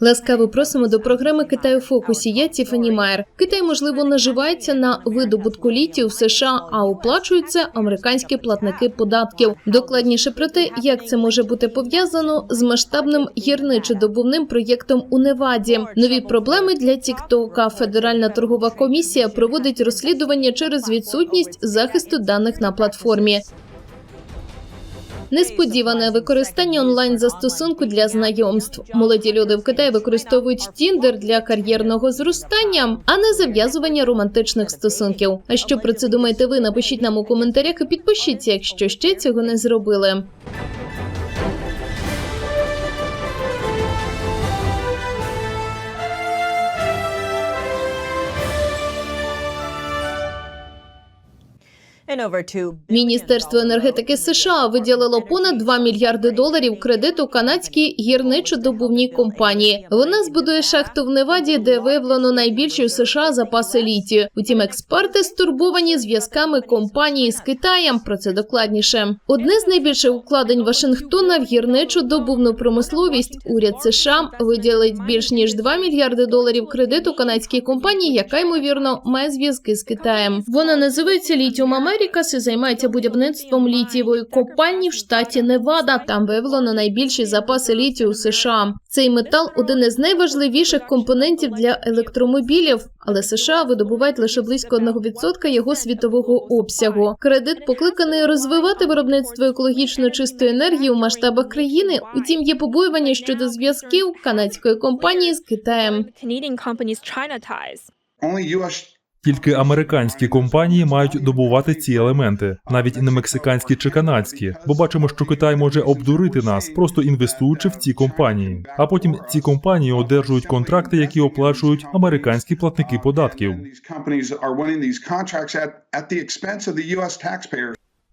Ласкаво просимо до програми Китай у фокусі. Я Тіфані Майер. Китай можливо наживається на видобутку літію в США, а оплачують це американські платники податків. Докладніше про те, як це може бути пов'язано з масштабним гірничодобувним проєктом у Неваді. Нові проблеми для Тіктока. Федеральна торгова комісія проводить розслідування через відсутність захисту даних на платформі. Несподіване використання онлайн застосунку для знайомств. Молоді люди в Китаї використовують Тіндер для кар'єрного зростання, а не зав'язування романтичних стосунків. А що про це думаєте ви? Напишіть нам у коментарях і підпишіться, якщо ще цього не зробили. Міністерство енергетики США виділило понад 2 мільярди доларів кредиту канадській гірничодобувній компанії. Вона збудує шахту в Неваді, де виявлено найбільші у США запаси літію. Утім, експерти стурбовані зв'язками компанії з Китаєм. Про це докладніше. Одне з найбільших укладень Вашингтона в гірничодобувну промисловість. Уряд США виділить більш ніж 2 мільярди доларів кредиту канадській компанії, яка ймовірно має зв'язки з Китаєм. Вона називається Літіум Америкас і займається будівництвом літієвої копальні в штаті Невада. Там виявлено найбільші запаси літію у США. Цей метал один із найважливіших компонентів для електромобілів, але США видобувають лише близько 1% його світового обсягу. Кредит покликаний розвивати виробництво екологічно чистої енергії у масштабах країни. Утім, є побоювання щодо зв'язків канадської компанії з Китаєм. Тільки американські компанії мають добувати ці елементи, навіть не мексиканські чи канадські, бо бачимо, що Китай може обдурити нас, просто інвестуючи в ці компанії. А потім ці компанії одержують контракти, які оплачують американські платники податків.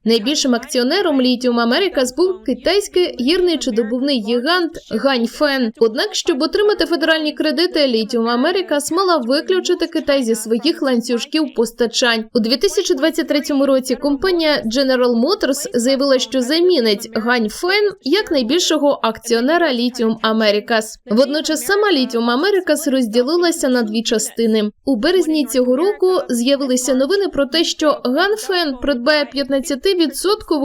Найбільшим акціонером Літіум Америкас був китайський гірничодобувний гігант Ганьфен. Однак, щоб отримати федеральні кредити, Літіум Америкас мала виключити Китай зі своїх ланцюжків постачань. У 2023 році компанія General Motors заявила, що замінить Ганьфен як найбільшого акціонера Літіум Америкас. Водночас сама Літіум Америкас розділилася на дві частини. У березні цього року з'явилися новини про те, що Ганфен придбає 15%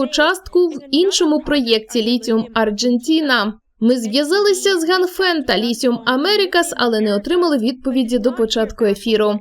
частку в іншому проєкті Літіум Арджентіна. Ми зв'язалися з Ганфен та Літіум Америкас, але не отримали відповіді до початку ефіру.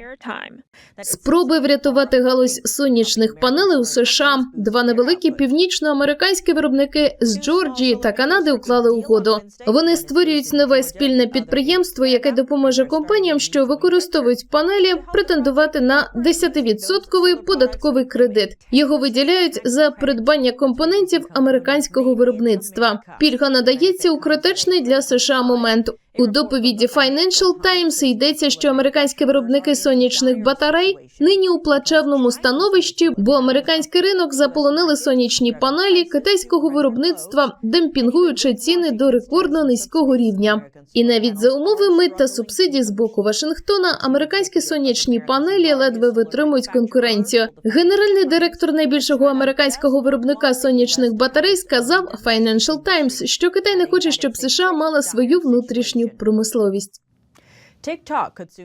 Спроби врятувати галузь сонячних панелей у США. Два невеликі північноамериканські виробники з Джорджії та Канади уклали угоду. Вони створюють нове спільне підприємство, яке допоможе компаніям, що використовують панелі, претендувати на 10% податковий кредит. Його виділяють за придбання компонентів американського виробництва. Пільга надається у критичний для США момент. У доповіді Financial Times йдеться, що американські виробники сонячних батарей нині у плачевному становищі, бо американський ринок заполонили сонячні панелі китайського виробництва, демпінгуючи ціни до рекордно низького рівня. І навіть за умови мит та субсидій з боку Вашингтона американські сонячні панелі ледве витримують конкуренцію. Генеральний директор найбільшого американського виробника сонячних батарей сказав Financial Times, що Китай не хоче, щоб США мала свою внутрішню промисловість.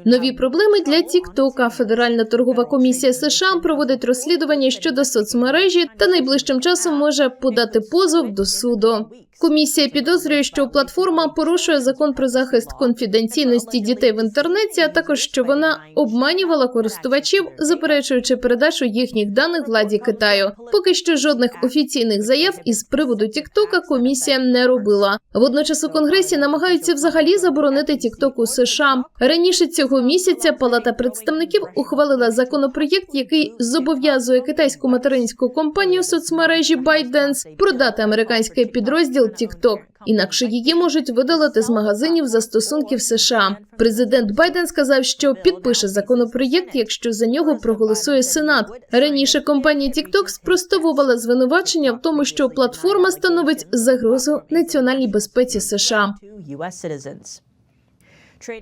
Нові проблеми для Тіктока. Федеральна торгова комісія США проводить розслідування щодо соцмережі та найближчим часом може подати позов до суду. Комісія підозрює, що платформа порушує закон про захист конфіденційності дітей в інтернеті, а також що вона обманювала користувачів, заперечуючи передачу їхніх даних владі Китаю. Поки що жодних офіційних заяв із приводу Тіктока комісія не робила. Водночас у конгресі намагаються взагалі заборонити Тікток у США. Раніше цього місяця Палата представників ухвалила законопроєкт, який зобов'язує китайську материнську компанію соцмережі ByteDance продати американський підрозділ TikTok. Інакше її можуть видалити з магазинів застосунків США. Президент Байден сказав, що підпише законопроєкт, якщо за нього проголосує Сенат. Раніше компанія TikTok спростовувала звинувачення в тому, що платформа становить загрозу національній безпеці США.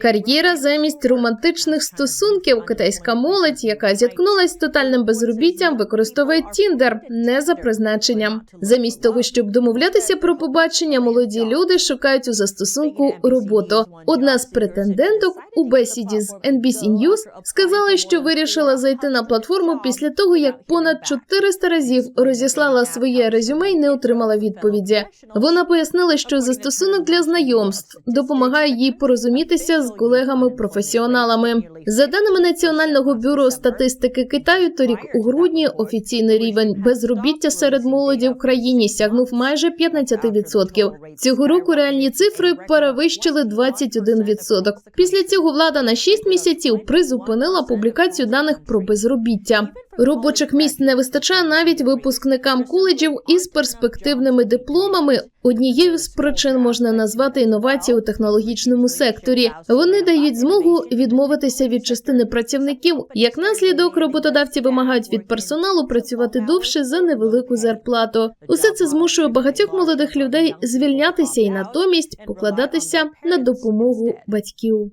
Кар'єра замість романтичних стосунків. Китайська молодь, яка зіткнулась з тотальним безробіттям, використовує Тіндер не за призначенням. Замість того, щоб домовлятися про побачення, молоді люди шукають у застосунку роботу. Одна з претенденток у бесіді з NBC News сказала, що вирішила зайти на платформу після того, як понад 400 разів розіслала своє резюме і не отримала відповіді. Вона пояснила, що застосунок для знайомств допомагає їй порозумітися з колегами-професіоналами. За даними Національного бюро статистики Китаю, торік у грудні офіційний рівень безробіття серед молоді в країні сягнув майже 15%. Цього року реальні цифри перевищили 21%. Після цього влада на 6 місяців призупинила публікацію даних про безробіття. Робочих місць не вистачає навіть випускникам коледжів із перспективними дипломами. Однією з причин можна назвати інновації у технологічному секторі. Вони дають змогу відмовитися від частини працівників. Як наслідок, роботодавці вимагають від персоналу працювати довше за невелику зарплату. Усе це змушує багатьох молодих людей звільнятися і натомість покладатися на допомогу батьків.